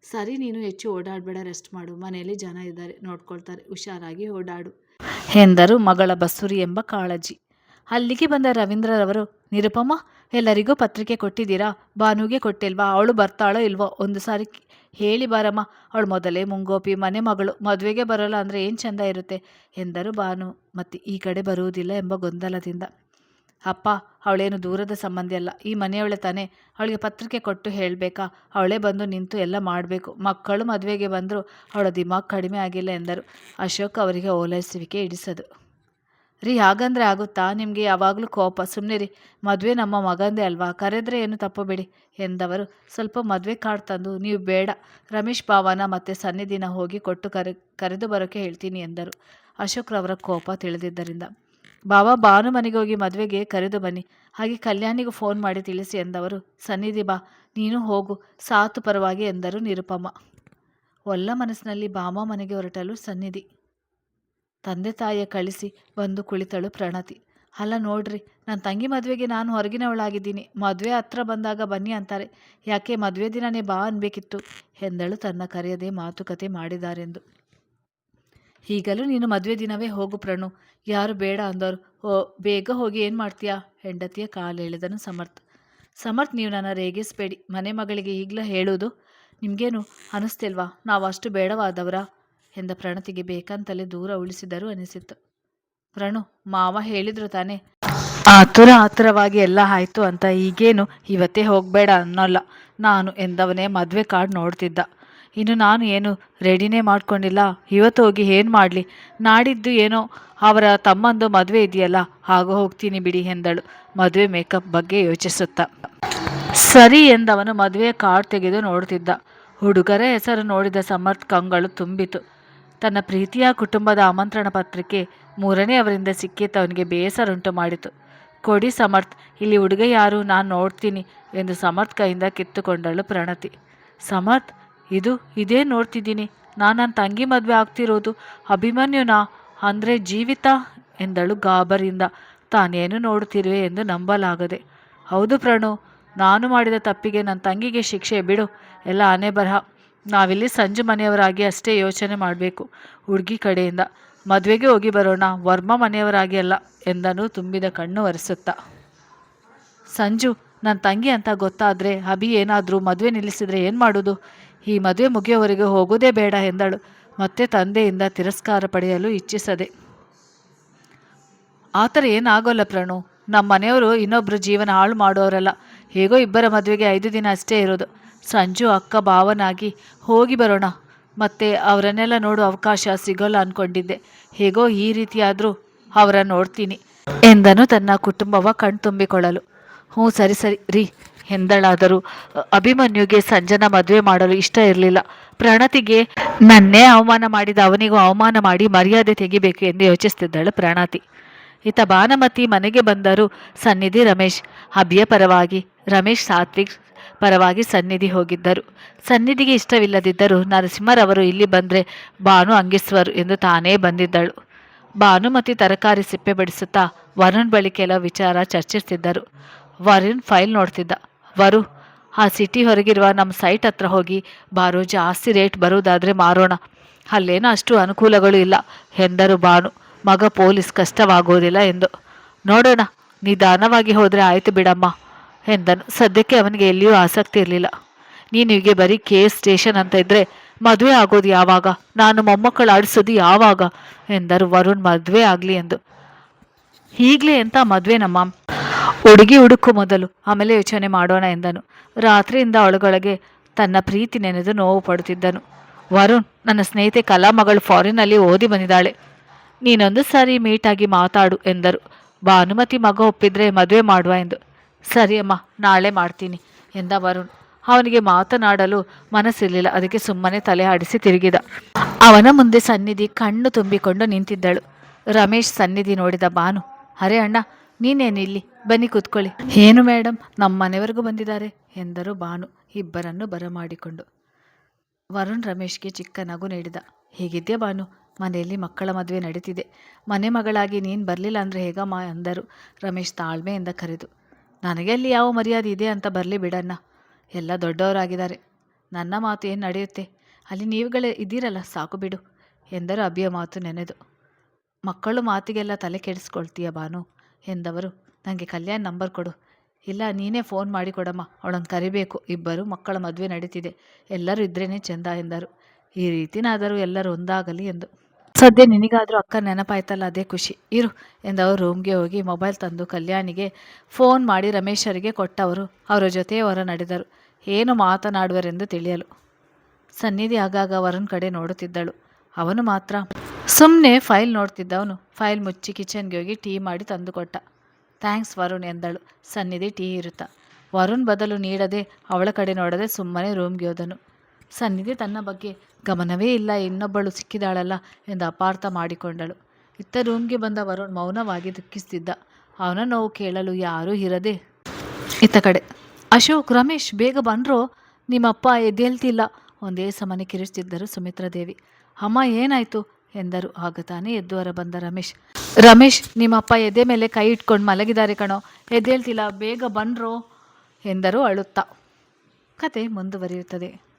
Speaker 1: ಸರಿ, ನೀನು ಹೆಚ್ಚು ಓಡಾಡಬೇಡ, ರೆಸ್ಟ್ ಮಾಡು. ಮನೆಯಲ್ಲಿ ಜನ ಇದ್ದಾರೆ, ನೋಡ್ಕೊಳ್ತಾರೆ. ಹುಷಾರಾಗಿ ಓಡಾಡು ಎಂದರು ಮಗಳ ಬಸುರಿ ಎಂಬ ಕಾಳಜಿ. ಅಲ್ಲಿಗೆ ಬಂದ ರವೀಂದ್ರರವರು, ನಿರುಪಮ ಎಲ್ಲರಿಗೂ ಪತ್ರಿಕೆ ಕೊಟ್ಟಿದ್ದೀರಾ? ಬಾನುಗೆ ಕೊಟ್ಟಿಲ್ವಾ? ಅವಳು ಬರ್ತಾಳೋ ಇಲ್ವೋ? ಒಂದು ಸಾರಿ ಹೇಳಿ ಬಾರಮ್ಮ. ಅವಳು ಮೊದಲೇ ಮುಂಗೋಪಿ, ಮನೆ ಮಗಳು, ಮದುವೆಗೆ ಬರೋಲ್ಲ ಅಂದರೆ ಏನು ಚೆಂದ ಇರುತ್ತೆ? ಎಂದರು ಬಾನು. ಮತ್ತು ಈ ಕಡೆ ಬರುವುದಿಲ್ಲ ಎಂಬ ಗೊಂದಲದಿಂದ. ಅಪ್ಪ, ಅವಳೇನು ದೂರದ ಸಂಬಂಧಿ ಅಲ್ಲ. ಈ ಮನೆಯವಳೆ ತಾನೇ. ಅವಳಿಗೆ ಪತ್ರಿಕೆ ಕೊಟ್ಟು ಹೇಳಬೇಕಾ? ಅವಳೇ ಬಂದು ನಿಂತು ಎಲ್ಲ ಮಾಡಬೇಕು. ಮಕ್ಕಳು ಮದುವೆಗೆ ಬಂದರೂ ಅವಳ ದಿಮಾಗ್ ಕಡಿಮೆ ಆಗಿಲ್ಲ ಎಂದರು. ಅಶೋಕ್ ಅವರಿಗೆ ಓಲೈಸುವಿಕೆ ಇಡಿಸದು ರೀ ಹಾಗಂದ್ರೆ ಆಗುತ್ತಾ? ನಿಮಗೆ ಯಾವಾಗಲೂ ಕೋಪ. ಸುಮ್ಮನೆ ರೀ, ಮದುವೆ ನಮ್ಮ ಮಗಂದೇ ಅಲ್ವಾ? ಕರೆದ್ರೆ ಏನು ತಪ್ಪು ಬಿಡಿ ಎಂದವರು. ಸ್ವಲ್ಪ ಮದುವೆ ಕಾರ್ಡ್ ತಂದು, ನೀವು ಬೇಡ. ರಮೇಶ್ ಭಾವನ ಮತ್ತು ಸನ್ನಿಧಿನ ಹೋಗಿ ಕೊಟ್ಟು ಕರೆ, ಕರೆದು ಬರೋಕ್ಕೆ ಹೇಳ್ತೀನಿ ಎಂದರು. ಅಶೋಕ್ರವರ ಕೋಪ ತಿಳಿದಿದ್ದರಿಂದ. ಬಾಬಾ ಭಾನು ಮನೆಗೆ ಹೋಗಿ ಮದುವೆಗೆ ಕರೆದು ಬನ್ನಿ. ಹಾಗೆ ಕಲ್ಯಾಣಿಗೂ ಫೋನ್ ಮಾಡಿ ತಿಳಿಸಿ ಎಂದವರು. ಸನ್ನಿಧಿ ಬಾ, ನೀನು ಹೋಗು. ಸಾತು ಪರವಾಗಿ ಎಂದರು ನಿರುಪಮ. ಒಲ್ಲ ಮನಸ್ಸಿನಲ್ಲಿ ಬಾಮ ಮನೆಗೆ ಹೊರಟಲು ಸನ್ನಿಧಿ. ತಂದೆ ತಾಯಿಯ ಕಳಿಸಿ ಬಂದು ಕುಳಿತಳು ಪ್ರಣತಿ. ಅಲ್ಲ ನೋಡ್ರಿ ನನ್ನ ತಂಗಿ ಮದುವೆಗೆ ನಾನು ಹೊರಗಿನವಳಾಗಿದ್ದೀನಿ. ಮದುವೆ ಹತ್ರ ಬಂದಾಗ ಬನ್ನಿ ಅಂತಾರೆ. ಯಾಕೆ ಮದುವೆ ದಿನನೇ ಬಾ ಅನ್ಬೇಕಿತ್ತು, ಎಂದಳು ತನ್ನ ಕರೆಯದೆ ಮಾತುಕತೆ ಮಾಡಿದಾರೆಂದು ಈಗಲೂ ನೀನು ಮದುವೆ ದಿನವೇ ಹೋಗು ಪ್ರಣು. ಯಾರು ಬೇಡ ಅಂದವರು ಓ, ಬೇಗ ಹೋಗಿ ಏನು ಮಾಡ್ತೀಯಾ? ಹೆಂಡತಿಯ ಕಾಲೆಳೆದನು ಸಮರ್ಥ್. ಸಮರ್ಥ್, ನೀವು ನನ್ನ ರೇಗಿಸ್ಬೇಡಿ ಮನೆ ಮಗಳಿಗೆ ಈಗಲೇ ಹೇಳುವುದು ನಿಮಗೇನು ಅನಿಸ್ತಿಲ್ವಾ? ನಾವು ಅಷ್ಟು ಬೇಡವಾದವರಾ? ಎಂದ ಪ್ರಣತಿಗೆ ಬೇಕಂತಲೇ ದೂರ ಉಳಿಸಿದರು ಅನಿಸಿತು ಪ್ರಣು ಮಾವ ಹೇಳಿದ್ರು ತಾನೆ. ಆತುರ ಆತುರವಾಗಿ ಎಲ್ಲ ಆಯಿತು ಅಂತ ಈಗೇನು ಇವತ್ತೇ ಹೋಗಬೇಡ ಅನ್ನೋಲ್ಲ. ನಾನು ಎಂದವನೇ ಮದುವೆ ಕಾರ್ಡ್ ನೋಡ್ತಿದ್ದ. ಇನ್ನು ನಾನು ಏನು ರೆಡಿನೇ ಮಾಡ್ಕೊಂಡಿಲ್ಲ. ಇವತ್ತು ಹೋಗಿ ಏನು ಮಾಡಲಿ? ನಾಡಿದ್ದು ಏನೋ ಅವರ ತಮ್ಮಂದು ಮದುವೆ ಇದೆಯಲ್ಲ, ಹಾಗೋ ಹೋಗ್ತೀನಿ ಬಿಡಿ ಎಂದಳು. ಮದುವೆ ಮೇಕಪ್ ಬಗ್ಗೆ ಯೋಚಿಸುತ್ತಾ. ಸರಿ ಎಂದವನು ಮದುವೆ ಕಾರ್ಡ್ ತೆಗೆದು ನೋಡ್ತಿದ್ದ. ಹುಡುಗರ ಹೆಸರು ನೋಡಿದ ಸಮರ್ಥ್ ಕಂಗಳು ತುಂಬಿತು. ತನ್ನ ಪ್ರೀತಿಯ ಕುಟುಂಬದ ಆಮಂತ್ರಣ ಪತ್ರಿಕೆ ಮೂರನೇ ಅವರಿಂದ ಸಿಕ್ಕಿತ್ತು ಅವನಿಗೆ ಬೇಸರುಂಟು ಮಾಡಿತು. ಕೊಡಿ ಸಮರ್ಥ್, ಇಲ್ಲಿ ಹುಡುಗ ಯಾರು? ನಾನು ನೋಡ್ತೀನಿ ಎಂದು ಸಮರ್ಥ್ ಕೈಯಿಂದ ಕಿತ್ತುಕೊಂಡಳು ಪ್ರಣತಿ. ಸಮರ್ಥ್, ಇದು ಇದೇ ನೋಡ್ತಿದ್ದೀನಿ? ನಾನು ನನ್ನ ತಂಗಿ ಮದುವೆ ಆಗ್ತಿರೋದು. ಅಭಿಮನ್ಯುನಾ? ಅಂದರೆ ಜೀವಿತ? ಎಂದಳು ಗಾಬರಿಯಿಂದ. ತಾನೇನು ನೋಡುತ್ತಿರುವೆ ಎಂದು ನಂಬಲಾಗದೆ. ಹೌದು ಪ್ರಣು, ನಾನು ಮಾಡಿದ ತಪ್ಪಿಗೆ ನನ್ನ ತಂಗಿಗೆ ಶಿಕ್ಷೆ ಬಿಡು. ಎಲ್ಲ ಆನೆ ಬರಹ. ನಾವಿಲ್ಲಿ ಸಂಜು ಮನೆಯವರಾಗಿ ಅಷ್ಟೇ ಯೋಚನೆ ಮಾಡಬೇಕು. ಹುಡುಗಿ ಕಡೆಯಿಂದ, ಮದುವೆಗೆ ಹೋಗಿ ಬರೋಣ, ವರ್ಮ ಮನೆಯವರಾಗಿ ಅಲ್ಲ ಎಂದನು ತುಂಬಿದ ಕಣ್ಣು ಒರೆಸುತ್ತಾ. ಸಂಜು ನನ್ನ ತಂಗಿ ಅಂತ ಗೊತ್ತಾದರೆ ಅಭಿ ಏನಾದರೂ ಮದುವೆ ನಿಲ್ಲಿಸಿದರೆ ಏನು ಮಾಡೋದು? ಈ ಮದುವೆ ಮುಗಿಯೋವರೆಗೆ ಹೋಗೋದೇ ಬೇಡ ಎಂದಳು. ಮತ್ತೆ ತಂದೆಯಿಂದ ತಿರಸ್ಕಾರ ಪಡೆಯಲು ಇಚ್ಛಿಸದೆ. ಆ ಥರ ಏನಾಗೋಲ್ಲ ಪ್ರಣು. ನಮ್ಮ ಮನೆಯವರು ಇನ್ನೊಬ್ಬರು ಜೀವನ ಹಾಳು ಮಾಡೋರಲ್ಲ. ಹೇಗೋ ಇಬ್ಬರ ಮದುವೆಗೆ ಐದು ದಿನ ಅಷ್ಟೇ ಇರೋದು. ಸಂಜು ಅಕ್ಕ ಭಾವನಾಗಿ, ಹೋಗಿ ಬರೋಣ. ಮತ್ತೆ ಅವರನ್ನೆಲ್ಲ ನೋಡೋ ಅವಕಾಶ ಸಿಗೋಲ್ಲ ಅಂದ್ಕೊಂಡಿದ್ದೆ ಹೇಗೋ ಈ ರೀತಿಯಾದರೂ ಅವರ ನೋಡ್ತೀನಿ. ಎಂದನು ತನ್ನ ಕುಟುಂಬವ ಕಣ್ತುಂಬಿಕೊಳ್ಳಲು. ಹ್ಞೂ, ಸರಿ ಸರಿ, ರೀ. ಎಂದಳಾದರೂ ಅಭಿಮನ್ಯುಗೆ ಸಂಜನ ಮದುವೆ ಮಾಡಲು ಇಷ್ಟ ಇರಲಿಲ್ಲ. ಪ್ರಣತಿಗೆ ನನ್ನೇ ಅವಮಾನ ಮಾಡಿದ ಅವನಿಗೂ ಅವಮಾನ ಮಾಡಿ ಮರ್ಯಾದೆ ತೆಗಿಬೇಕು ಎಂದು ಯೋಚಿಸ್ತಿದ್ದಳು ಪ್ರಣತಿ. ಈತ ಬಾನಮತಿ ಮನೆಗೆ ಬಂದರು ಸನ್ನಿಧಿ ರಮೇಶ್ ಅಭಿಯ ಪರವಾಗಿ ರಮೇಶ್, ಸಾತ್ವಿಕ್ ಪರವಾಗಿ ಸನ್ನಿಧಿ ಹೋಗಿದ್ದರು. ಸನ್ನಿಧಿಗೆ ಇಷ್ಟವಿಲ್ಲದಿದ್ದರೂ ನರಸಿಂಹರವರು ಇಲ್ಲಿ ಬಂದರೆ ಬಾನು ಅಂಗಿಸುವರು ಎಂದು ತಾನೇ ಬಂದಿದ್ದಳು. ಭಾನುಮತಿ ತರಕಾರಿ ಸಿಪ್ಪೆ ಬಡಿಸುತ್ತಾ ವರುಣ್ ಬಳಿ ಕೆಲವು ವಿಚಾರ ಚರ್ಚಿಸ್ತಿದ್ದರು. ವರುಣ್ ಫೈಲ್ ನೋಡ್ತಿದ್ದ. ವರು, ಆ ಸಿಟಿ ಹೊರಗಿರುವ ನಮ್ಮ ಸೈಟ್ ಹತ್ರ ಹೋಗಿ ಬಾರು ಜಾಸ್ತಿ ರೇಟ್ ಬರುವುದಾದರೆ ಮಾರೋಣ. ಅಲ್ಲೇನೋ ಅಷ್ಟು ಅನುಕೂಲಗಳು ಇಲ್ಲ, ಎಂದರು ಬಾನು. ಮಗ ಪೊಲೀಸ್ ಕಷ್ಟವಾಗುವುದಿಲ್ಲ ಎಂದು. ನೋಡೋಣ, ನಿಧಾನವಾಗಿ ಹೋದರೆ ಆಯಿತು ಬಿಡಮ್ಮ. ಎಂದನು. ಸದ್ಯಕ್ಕೆ ಅವನಿಗೆ ಎಲ್ಲಿಯೂ ಆಸಕ್ತಿ ಇರಲಿಲ್ಲ. ನೀನು ಹೀಗೆ ಬರೀ ಕೇಸ್ ಸ್ಟೇಷನ್ ಅಂತ ಇದ್ದರೆ ಮದುವೆ ಆಗೋದು ಯಾವಾಗ? ನಾನು ಮೊಮ್ಮಕ್ಕಳು ಆಡಿಸೋದು ಯಾವಾಗ? ಎಂದರು ವರುಣ್ ಮದುವೆ ಆಗಲಿ ಎಂದು. ಈಗಲೇ ಎಂತ ಮದುವೆನಮ್ಮ ಹುಡುಗಿ ಹುಡುಕು ಮೊದಲು. ಆಮೇಲೆ ಯೋಚನೆ ಮಾಡೋಣ ಎಂದನು. ರಾತ್ರಿಯಿಂದ ಒಳಗೊಳಗೆ ತನ್ನ ಪ್ರೀತಿ ನೆನೆದು ನೋವು ಪಡುತ್ತಿದ್ದನು. ವರುಣ್, ನನ್ನ ಸ್ನೇಹಿತೆ ಕಲಾ ಮಗಳು ಫಾರಿನಲ್ಲಿ ಓದಿ ಬಂದಿದ್ದಾಳೆ. ನೀನೊಂದು ಸಾರಿ ಮೀಟಾಗಿ ಮಾತಾಡು ಎಂದರು. ಭಾನುಮತಿ ಮಗ ಒಪ್ಪಿದ್ರೆ ಮದುವೆ ಮಾಡುವ ಎಂದು. ಸರಿ ಅಮ್ಮ, ನಾಳೆ ಮಾಡ್ತೀನಿ ಎಂದ ವರುಣ್. ಅವನಿಗೆ ಮಾತನಾಡಲು ಮನಸ್ಸಿರಲಿಲ್ಲ. ಅದಕ್ಕೆ ಸುಮ್ಮನೆ ತಲೆ ಆಡಿಸಿ ತಿರುಗಿದ. ಅವನ ಮುಂದೆ ಸನ್ನಿಧಿ ಕಣ್ಣು ತುಂಬಿಕೊಂಡು ನಿಂತಿದ್ದಳು. ರಮೇಶ್ ಸನ್ನಿಧಿ ನೋಡಿದ ಬಾನು ಅರೆ ಅಣ್ಣ ನೀನೇನಿಲ್ಲಿ ಬನ್ನಿ ಕೂತ್ಕೊಳ್ಳಿ. ಏನು ಮೇಡಮ್ ನಮ್ಮ ಮನೆವರೆಗೂ ಬಂದಿದ್ದಾರೆ, ಎಂದರು ಬಾನು ಇಬ್ಬರನ್ನು ಬರಮಾಡಿಕೊಂಡು. ವರುಣ್ ರಮೇಶ್ಗೆ ಚಿಕ್ಕ ನಗು ನೀಡಿದ. ಹೇಗಿದ್ಯಾ ಬಾನು ಮನೆಯಲ್ಲಿ ಮಕ್ಕಳ ಮದುವೆ ನಡೀತಿದೆ. ಮನೆ ಮಗಳಾಗಿ ನೀನು ಬರಲಿಲ್ಲ ಅಂದರೆ ಹೇಗಮ್ಮ? ಅಂದರು ರಮೇಶ್ ತಾಳ್ಮೆಯಿಂದ ಕರೆದು. ನನಗೆ ಅಲ್ಲಿ ಯಾವ ಮರ್ಯಾದೆ ಇದೆ ಅಂತ ಬರಲಿ ಬಿಡಣ್ಣ ಎಲ್ಲ ದೊಡ್ಡವರಾಗಿದ್ದಾರೆ. ನನ್ನ ಮಾತು ಏನು ನಡೆಯುತ್ತೆ? ಅಲ್ಲಿ ನೀವುಗಳೇ ಇದ್ದೀರಲ್ಲ, ಸಾಕು ಬಿಡು ಎಂದರು ಅಭಿಯ ಮಾತು ನೆನೆದು. ಮಕ್ಕಳು ಮಾತಿಗೆಲ್ಲ ತಲೆ ಕೆಡಿಸ್ಕೊಳ್ತೀಯ ಬಾನು ಎಂದವರು. ನನಗೆ ಕಲ್ಯಾಣ್ ನಂಬರ್ ಕೊಡು. ಇಲ್ಲ, ನೀನೇ ಫೋನ್ ಮಾಡಿ ಕೊಡಮ್ಮ. ಅವಳನ್ನು ಕರಿಬೇಕು. ಇಬ್ಬರು ಮಕ್ಕಳ ಮದುವೆ ನಡೀತಿದೆ. ಎಲ್ಲರೂ ಇದ್ರೇನೆ ಚೆಂದ ಎಂದರು. ಈ ರೀತಿನಾದರೂ ಎಲ್ಲರೂ ಒಂದಾಗಲಿ ಎಂದು. ಸದ್ಯ ನಿನಗಾದರೂ ಅಕ್ಕ ನೆನಪಾಯ್ತಲ್ಲ ಅದೇ ಖುಷಿ. ಇರು ಎಂದವರು ರೂಮ್ಗೆ ಹೋಗಿ ಮೊಬೈಲ್ ತಂದು ಕಲ್ಯಾಣಿಗೆ ಫೋನ್ ಮಾಡಿ ರಮೇಶರಿಗೆ ಕೊಟ್ಟವರು. ಅವರ ಜೊತೆ ಹೊರ ನಡೆದರು ಏನು ಮಾತನಾಡುವರೆಂದು ತಿಳಿಯಲು. ಸನ್ನಿಧಿ ಆಗಾಗ ವರುಣ್ ಕಡೆ ನೋಡುತ್ತಿದ್ದಳು. ಅವನು ಮಾತ್ರ ಸುಮ್ಮನೆ ಫೈಲ್ ನೋಡ್ತಿದ್ದವನು. ಫೈಲ್ ಮುಚ್ಚಿ ಕಿಚನ್ಗೆ ಹೋಗಿ ಟೀ ಮಾಡಿ ತಂದುಕೊಟ್ಟ. ಥ್ಯಾಂಕ್ಸ್ ವರುಣ್ ಎಂದಳು. ಸನ್ನಿಧಿ ಟೀ ಇರುತ್ತಾ. ವರುಣ್ ಬದಲು ನೀಡದೆ ಅವಳ ಕಡೆ ನೋಡದೆ ಸುಮ್ಮನೆ ರೂಮ್ಗೆ ಹೋದನು. ಸನ್ನಿಧಿ ತನ್ನ ಬಗ್ಗೆ ಗಮನವೇ ಇಲ್ಲ, ಇನ್ನೊಬ್ಬಳು ಸಿಕ್ಕಿದಾಳಲ್ಲ ಎಂದು ಅಪಾರ್ಥ ಮಾಡಿಕೊಂಡಳು. ಇತ್ತ ರೂಮ್ಗೆ ಬಂದ ವರುಣ್ ಮೌನವಾಗಿ ದುಃಖಿಸ್ತಿದ್ದ. ಅವನ ನೋವು ಕೇಳಲು ಯಾರೂ ಇರದೆ ಇತ್ತ ಕಡೆ, ಅಶೋಕ್, ರಮೇಶ್, ಬೇಗ ಬಂದ್ರೋ? ನಿಮ್ಮಪ್ಪ ಎದ್ದೇಳ್ತಿಲ್ಲ, ಒಂದೇ ಸಮನೆ ಕಿರಿಸ್ತಿದ್ದರು ಸುಮಿತ್ರಾದೇವಿ ಅಮ್ಮ, ಏನಾಯ್ತು? ಎಂದರು. ಆಗ ತಾನೇ ಎದ್ದು ಹೊರ ಬಂದ ರಮೇಶ್. ರಮೇಶ್ ನಿಮ್ಮಪ್ಪ ಎದೆ ಮೇಲೆ ಕೈ ಇಟ್ಕೊಂಡು ಮಲಗಿದ್ದಾರೆ ಕಣೋ. ಎದ್ದೇಳ್ತಿಲ್ಲ, ಬೇಗ ಬಂದ್ರೋ? ಎಂದರು ಅಳುತ್ತಾ. ಕತೆ ಮುಂದುವರಿಯುತ್ತದೆ.